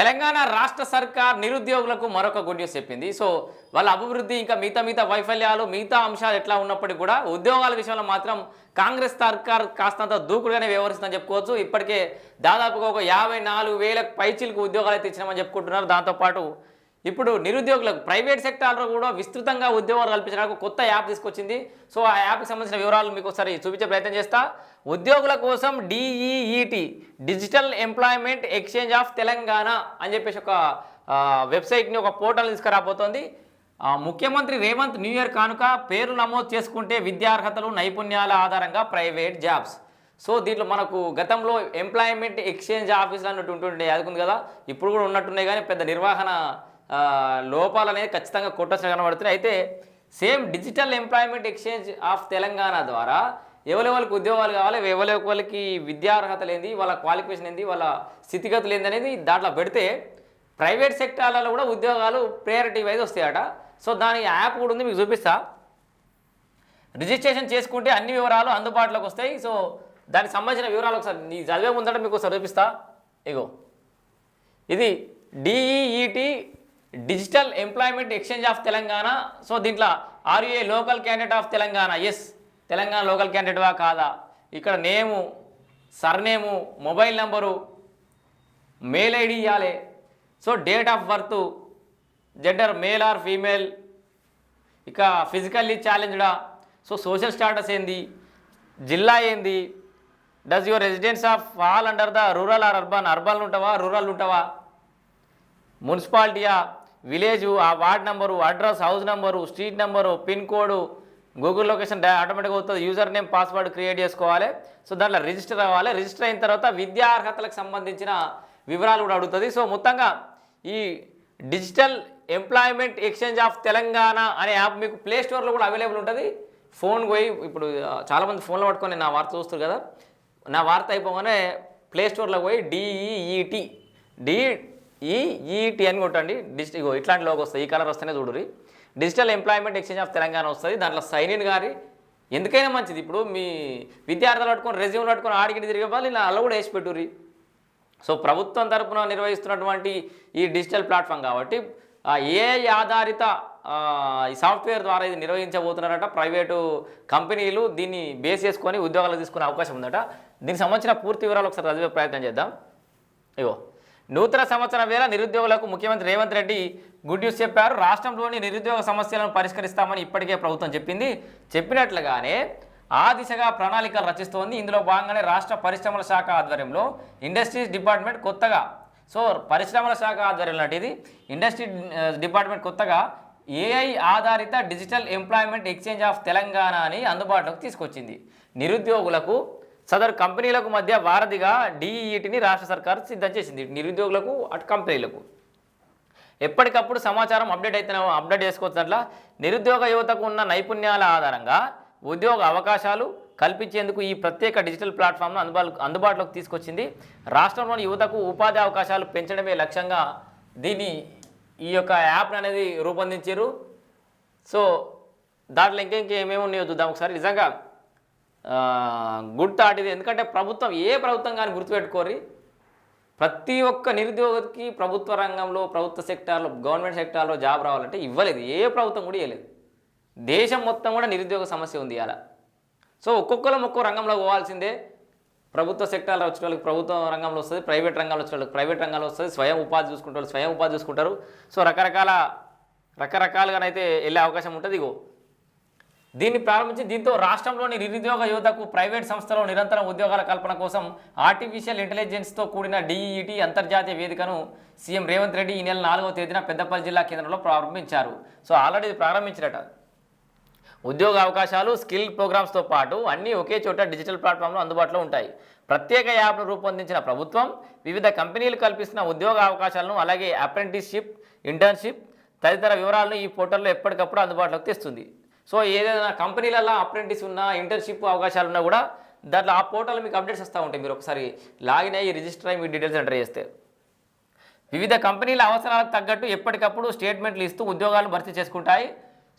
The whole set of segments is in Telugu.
తెలంగాణ రాష్ట్ర సర్కార్ నిరుద్యోగులకు మరొక గుడ్ న్యూస్ చెప్పింది. సో వాళ్ళ అభివృద్ధి ఇంకా మిగతా మిగతా వైఫల్యాలు మిగతా అంశాలు ఎట్లా ఉన్నప్పటికీ కూడా ఉద్యోగాల విషయంలో మాత్రం కాంగ్రెస్ సర్కార్ కాస్తంత దూకుడుగానే వ్యవహరిస్తుందని చెప్పుకోవచ్చు. ఇప్పటికే దాదాపుగా ఒక యాభై నాలుగు వేల పైచీలకు ఉద్యోగాలు అయితే ఇచ్చినామని చెప్పుకుంటున్నారు. దాంతోపాటు ఇప్పుడు నిరుద్యోగులకు ప్రైవేట్ సెక్టార్లో కూడా విస్తృతంగా ఉద్యోగాలు కల్పించడానికి కొత్త యాప్ తీసుకొచ్చింది. సో ఆ యాప్కి సంబంధించిన వివరాలు మీకు ఒకసారి చూపించే ప్రయత్నం చేస్తా. ఉద్యోగుల కోసం DEET digital employment exchange of Telangana అని చెప్పేసి ఒక వెబ్సైట్ని ఒక పోర్టల్ తీసుకురాబోతోంది. ముఖ్యమంత్రి రేవంత్ న్యూ ఇయర్ కానుక పేరు నమోదు చేసుకుంటే విద్యార్హతలు నైపుణ్యాల ఆధారంగా ప్రైవేట్ జాబ్స్. సో దీంట్లో మనకు గతంలో ఎంప్లాయ్మెంట్ ఎక్స్చేంజ్ ఆఫీసులు అన్నట్టు ఉంటుండే అది కదా? ఇప్పుడు కూడా ఉన్నట్టున్నాయి కానీ పెద్ద నిర్వహణ లోపాలు అనేది ఖచ్చితంగా కొట్టొచ్చిన కనబడుతున్నాయి. అయితే same digital employment exchange of Telangana ద్వారా ఎవరెవరికి ఉద్యోగాలు కావాలి ఎవరెవరికి విద్యార్హత లేని వాళ్ళ క్వాలిఫికేషన్ ఏంది వాళ్ళ స్థితిగతులు ఏంది అనేది దాంట్లో పెడితే ప్రైవేట్ సెక్టార్లలో కూడా ఉద్యోగాలు ప్రయారిటీ వైజ్ వస్తాయట. సో దాని యాప్ కూడా ఉంది మీకు చూపిస్తా. రిజిస్ట్రేషన్ చేసుకుంటే అన్ని వివరాలు అందుబాటులోకి వస్తాయి. సో దానికి సంబంధించిన వివరాలు ఒకసారి నీ చదివే ముందట మీకు ఒకసారి చూపిస్తా. ఇగో. ఇది DEET digital employment exchange of Telangana so దీంట్లో are you a local candidate of Telangana yes Telangana local క్యాండిడేట్వా కాదా? ఇక్కడ name surname mobile number mail ID ఇవ్వాలి so date of birth gender male or female ఇక ఫిజికల్లీ ఛాలెంజ్డా? సో సోషల్ స్టాటస్ ఏంది? జిల్లా ఏంది? Does your residence of all under the rural or urban? Urban ఉంటావా? రూరల్ ఉంటావా? మున్సిపాలిటీయా? విలేజు? ఆ ward number address house number street number pin code Google location ఆటోమేటిక్గా అవుతుంది. యూజర్ నేమ్ పాస్వర్డ్ క్రియేట్ చేసుకోవాలి. సో దాంట్లో రిజిస్టర్ అవ్వాలి. రిజిస్టర్ అయిన తర్వాత విద్యా అర్హతలకు సంబంధించిన వివరాలు కూడా అడుగుతుంది. సో మొత్తంగా ఈ digital employment exchange of Telangana అనే యాప్ మీకు ప్లే స్టోర్లో కూడా అవైలబుల్ ఉంటుంది. ఫోన్ పోయి ఇప్పుడు చాలామంది ఫోన్లో పట్టుకొని నా వార్త చూస్తారు కదా. నా వార్త అయిపోగానే ప్లే స్టోర్లో పోయి డిఈఈటి డిఈఈటి అని కొట్టండి. డిజిటల్ ఇట్లాంటి లోగో వస్తాయి ఈ కలర్ వస్తేనే చూడరు digital employment exchange of Telangana వస్తుంది. దాంట్లో సైన్ ఇన్ గారి ఎందుకైనా మంచిది. ఇప్పుడు మీ విద్యార్థులు పట్టుకొని రెజ్యూమ్ పట్టుకొని ఆడికి తిరిగే వాళ్ళు ఇలా అల్ల కూడా వేసి పెట్టుర్రి. సో ప్రభుత్వం తరఫున నిర్వహిస్తున్నటువంటి ఈ డిజిటల్ ప్లాట్ఫామ్ కాబట్టి ఏ ఆధారిత ఈ సాఫ్ట్వేర్ ద్వారా ఇది నిర్వహించబోతున్నారట. ప్రైవేటు కంపెనీలు దీన్ని బేస్ చేసుకొని ఉద్యోగాలు తీసుకునే అవకాశం ఉందట. దీనికి సంబంధించిన పూర్తి వివరాలు ఒకసారి చదివే ప్రయత్నం చేద్దాం. ఇగో. నూతన సంవత్సరం వేళ నిరుద్యోగులకు ముఖ్యమంత్రి రేవంత్ రెడ్డి గుడ్ న్యూస్ చెప్పారు. రాష్ట్రంలోని నిరుద్యోగ సమస్యలను పరిష్కరిస్తామని ఇప్పటికే ప్రభుత్వం చెప్పింది. చెప్పినట్లుగానే ఆ దిశగా ప్రణాళికలు రచిస్తోంది. ఇందులో భాగంగానే రాష్ట్ర పరిశ్రమల శాఖ ఆధ్వర్యంలో ఇండస్ట్రీస్ డిపార్ట్మెంట్ కొత్తగా సో పరిశ్రమల శాఖ ఆధ్వర్యంలో లాంటిది ఇది ఇండస్ట్రీ డిపార్ట్మెంట్ కొత్తగా ఏఐ ఆధారిత digital employment exchange of Telangana అని అందుబాటులోకి తీసుకొచ్చింది. నిరుద్యోగులకు సదరు కంపెనీలకు మధ్య వారధిగా డిఈటిని రాష్ట్ర సర్కారు సిద్ధం చేసింది. నిరుద్యోగులకు అటు కంపెనీలకు. ఎప్పటికప్పుడు సమాచారం అప్డేట్ అయితే అప్డేట్ చేసుకోవచ్చు అట్లా నిరుద్యోగ యువతకు ఉన్న నైపుణ్యాల ఆధారంగా ఉద్యోగ అవకాశాలు కల్పించేందుకు ఈ ప్రత్యేక డిజిటల్ ప్లాట్ఫామ్ను అందుబాటు అందుబాటులోకి తీసుకొచ్చింది. రాష్ట్రంలోని యువతకు ఉపాధి అవకాశాలు పెంచడమే లక్ష్యంగా దీన్ని ఈ యొక్క యాప్ అనేది రూపొందించారు. సో దాంట్లో ఇంకేంకే ఏమేమి ఉన్నాయో చూద్దాం ఒకసారి. నిజంగా గుడ్ థాట్ ఇది ఎందుకంటే ప్రభుత్వం ఏ ప్రభుత్వం కానీ గుర్తుపెట్టుకోరి ప్రతి ఒక్క నిరుద్యోగికి ప్రభుత్వ రంగంలో ప్రభుత్వ సెక్టార్లో గవర్నమెంట్ సెక్టార్లో జాబ్ రావాలంటే ఇవ్వలేదు. ఏ ప్రభుత్వం కూడా ఇవ్వలేదు దేశం మొత్తం కూడా నిరుద్యోగ సమస్య ఉంది అలా సో ఒక్కొక్కరం ఒక్కో రంగంలో పోవాల్సిందే. ప్రభుత్వ సెక్టార్లో వచ్చిన వాళ్ళకి ప్రభుత్వ రంగంలో వస్తుంది ప్రైవేట్ రంగంలో వచ్చిన వాళ్ళకి ప్రైవేట్ రంగంలో వస్తుంది స్వయం ఉపాధి చూసుకుంటారు స్వయం ఉపాధి చూసుకుంటారు. సో రకరకాల రకరకాలుగానైతే వెళ్ళే అవకాశం ఉంటుంది ఇగో. దీన్ని ప్రారంభించి దీంతో రాష్ట్రంలోని నిరుద్యోగ యువతకు ప్రైవేట్ సంస్థలో నిరంతరం ఉద్యోగాల కల్పన కోసం ఆర్టిఫిషియల్ ఇంటెలిజెన్స్తో కూడిన డిఈటి అంతర్జాతీయ వేదికను సీఎం రేవంత్ రెడ్డి ఈ నెల నాలుగవ తేదీన పెద్దపల్లి జిల్లా కేంద్రంలో ప్రారంభించారు. సో ఆల్రెడీ ఇది ప్రారంభించినట. ఉద్యోగ అవకాశాలు స్కిల్ ప్రోగ్రామ్స్తో పాటు అన్నీ ఒకే చోట డిజిటల్ ప్లాట్ఫామ్లో అందుబాటులో ఉంటాయి. ప్రత్యేక యాప్ను రూపొందించిన ప్రభుత్వం వివిధ కంపెనీలు కల్పిస్తున్న ఉద్యోగ అవకాశాలను అలాగే అప్రెంటిస్షిప్ ఇంటర్న్షిప్ తదితర వివరాలను ఈ పోర్టల్లో ఎప్పటికప్పుడు అందుబాటులోకి తెస్తుంది. సో ఏదైనా కంపెనీలలో అప్రెంటిస్ ఉన్నా ఇంటర్న్షిప్ అవకాశాలు ఉన్నా కూడా దాంట్లో ఆ పోర్టల్ మీకు అప్డేట్స్ వస్తూ ఉంటాయి. మీరు ఒకసారి లాగిన్ అయ్యి రిజిస్టర్ అయ్యి మీ డీటెయిల్స్ ఎంటర్ చేస్తే. వివిధ కంపెనీల అవసరాలకు తగ్గట్టు ఎప్పటికప్పుడు స్టేట్మెంట్లు ఇస్తూ ఉద్యోగాలను భర్తీ చేసుకుంటాయి.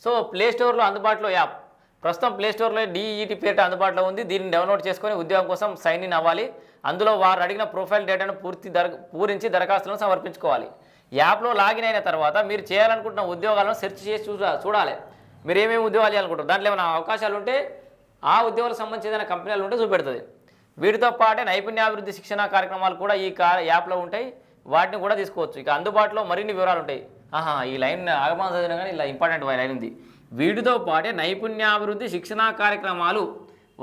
సో ప్లేస్టోర్లో అందుబాటులో యాప్. ప్రస్తుతం ప్లేస్టోర్లో డీఈటీ డిఈటి పేరిట అందుబాటులో ఉంది. దీన్ని డౌన్లోడ్ చేసుకొని ఉద్యోగం కోసం సైన్ ఇన్ అవ్వాలి. అందులో వారు అడిగిన ప్రొఫైల్ డేటాను పూర్తి దర పూరించి దరఖాస్తులను సమర్పించుకోవాలి. యాప్లో లాగిన్ అయిన తర్వాత మీరు చేయాలనుకుంటున్న ఉద్యోగాలను సెర్చ్ చేసి చూడ చూడాలి. మీరు ఏమేమి ఉద్యోగాలు చేయాలనుకుంటారు? దాంట్లో ఏమైనా అవకాశాలు ఉంటే ఆ ఉద్యోగాలకు సంబంధించిన ఏదైనా కంపెనీలు ఉంటే చూపెడుతుంది. వీటితో పాటే నైపుణ్యాభివృద్ధి శిక్షణ కార్యక్రమాలు కూడా ఈ యాప్లో ఉంటాయి. వాటిని కూడా తీసుకోవచ్చు. ఇక అందుబాటులో మరిన్ని వివరాలు ఉంటాయి. ఆహా ఈ లైన్ ఆగమనం చదివిన కానీ ఇలా ఇంపార్టెంట్ లైన్ ఉంది. వీటితో పాటే నైపుణ్యాభివృద్ధి శిక్షణ కార్యక్రమాలు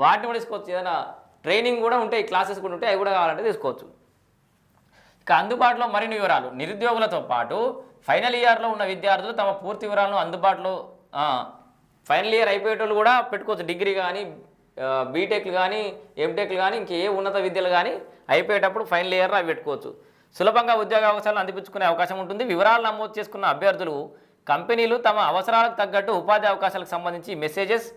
వాటిని కూడా తీసుకోవచ్చు. ఏదైనా ట్రైనింగ్ కూడా ఉంటాయి. క్లాసెస్ కూడా ఉంటాయి. అవి కూడా కావాలంటే తీసుకోవచ్చు. ఇక అందుబాటులో మరిన్ని వివరాలు. నిరుద్యోగులతో పాటు ఫైనల్ ఇయర్లో ఉన్న విద్యార్థులు తమ పూర్తి వివరాలను అందుబాటులో ఫైనల్ ఇయర్ అయిపోయేటోళ్ళు కూడా పెట్టుకోవచ్చు. డిగ్రీ కానీ బీటెక్లు కానీ ఎంటెక్లు కానీ ఇంకే ఉన్నత విద్యలు కానీ అయిపోయేటప్పుడు ఫైనల్ ఇయర్ అవి పెట్టుకోవచ్చు. సులభంగా ఉద్యోగ అవకాశాలు అందిపించుకునే అవకాశం ఉంటుంది. వివరాలు నమోదు చేసుకున్న అభ్యర్థులు కంపెనీలు తమ అవసరాలకు తగ్గట్టు ఉపాధి అవకాశాలకు సంబంధించి మెసేజెస్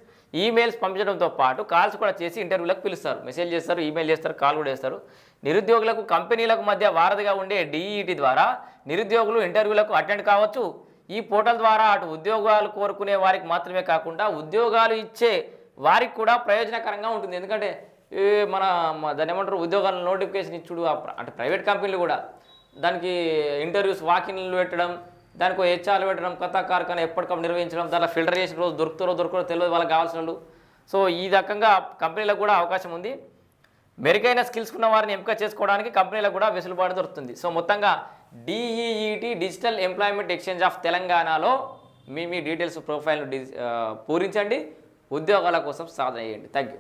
ఈమెయిల్స్ పంపించడంతో పాటు కాల్స్ కూడా చేసి ఇంటర్వ్యూలకు పిలుస్తారు. మెసేజ్ చేస్తారు ఈమెయిల్ చేస్తారు కాల్ కూడా చేస్తారు. నిరుద్యోగులకు కంపెనీలకు మధ్య వారధిగా ఉండే డిఈటి ద్వారా నిరుద్యోగులు ఇంటర్వ్యూలకు అటెండ్ కావచ్చు. ఈ పోర్టల్ ద్వారా అటు ఉద్యోగాలు కోరుకునే వారికి మాత్రమే కాకుండా ఉద్యోగాలు ఇచ్చే వారికి కూడా ప్రయోజనకరంగా ఉంటుంది. ఎందుకంటే ఈ మన దాని ఏమంటారు? ఉద్యోగాల నోటిఫికేషన్ ఇచ్చుడు అటు అంటే ప్రైవేట్ కంపెనీలు కూడా. దానికి ఇంటర్వ్యూస్ వాకిన్లు పెట్టడం దానికి హెచ్ఆర్లు పెట్టడం కొత్త కార్ఖానా ఎప్పటికప్పుడు నిర్వహించడం దాంట్లో ఫిల్టర్ చేసిన రోజు దొరుకుతారో దొరకరో తెలియదు వాళ్ళకి కావాల్సిన సో ఈ రకంగా కంపెనీలకు కూడా అవకాశం ఉంది. మెరుగైన స్కిల్స్ ఉన్న వారిని ఎంపిక చేసుకోవడానికి కంపెనీలకు కూడా వెసులుబాటు దొరుకుతుంది. సో మొత్తంగా DEET digital employment exchange of తెలంగాణలో మీ మీ డీటెయిల్స్ ప్రొఫైల్ను డి పూరించండి. ఉద్యోగాల కోసం సాధన చేయండి. Thank you